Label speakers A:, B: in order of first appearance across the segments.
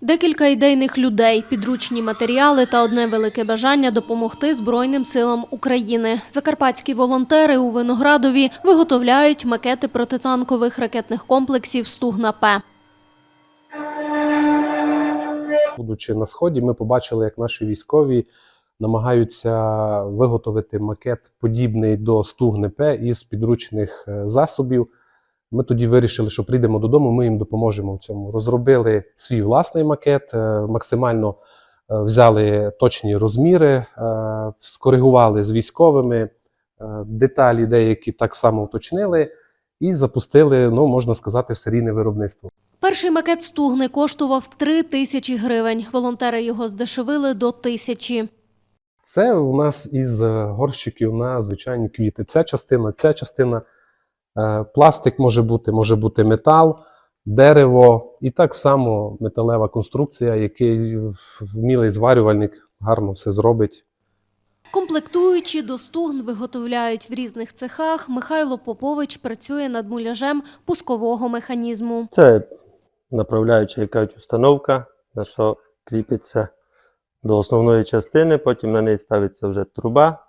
A: Декілька ідейних людей, підручні матеріали та одне велике бажання допомогти Збройним силам України. Закарпатські волонтери у Виноградові виготовляють макети протитанкових ракетних комплексів «Стугна-П».
B: Будучи на сході, ми побачили, як наші військові намагаються виготовити макет подібний до стугни П із підручних е, засобів. Ми тоді вирішили, що прийдемо додому, ми їм допоможемо в цьому. Розробили свій власний макет, е, максимально е, взяли точні розміри, е, скоригували з військовими, деталі деякі так само уточнили і запустили, ну можна сказати, в серійне виробництво.
A: Перший макет «Стугни» коштував 3 тисячі гривень. Волонтери його здешевили до тисячі.
B: Це у нас із горщиків на звичайні квіти. Ця частина, ця частина. Е, Пластик може бути, може бути метал, дерево і так само металева конструкція, який вмілий зварювальник гарно все зробить.
A: Комплектуючі до стугн виготовляють в різних цехах. Михайло Попович працює над муляжем пускового механізму.
C: Це направляюча якась установка, на що кріпиться до основної частини, потім на неї ставиться вже труба.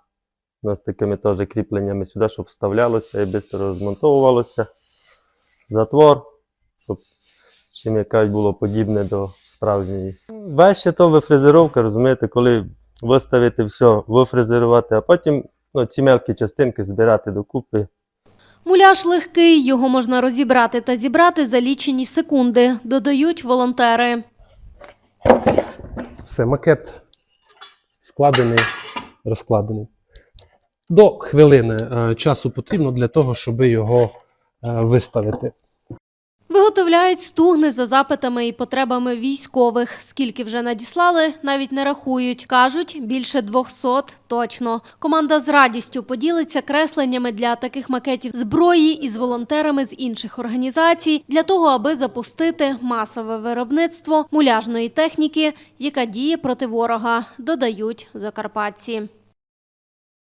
C: У нас такими теж кріпленнями сюди, щоб вставлялося і швидко розмонтовувалося. Затвор, щоб чим якась було подібне до справжньої. Важче то вифрезеровка, розумієте, коли виставити все, вифрезерувати, а потім ну, ці мелкі частинки збирати докупи.
A: Муляж легкий, його можна розібрати та зібрати за лічені секунди, додають волонтери.
B: Все, макет складений, розкладений. До хвилини е, часу потрібно для того, щоб його е, виставити.
A: Виготовляють стугни за запитами і потребами військових. Скільки вже надіслали, навіть не рахують. Кажуть, більше 200 точно. Команда з радістю поділиться кресленнями для таких макетів зброї із волонтерами з інших організацій для того, аби запустити масове виробництво муляжної техніки, яка діє проти ворога, додають закарпатці.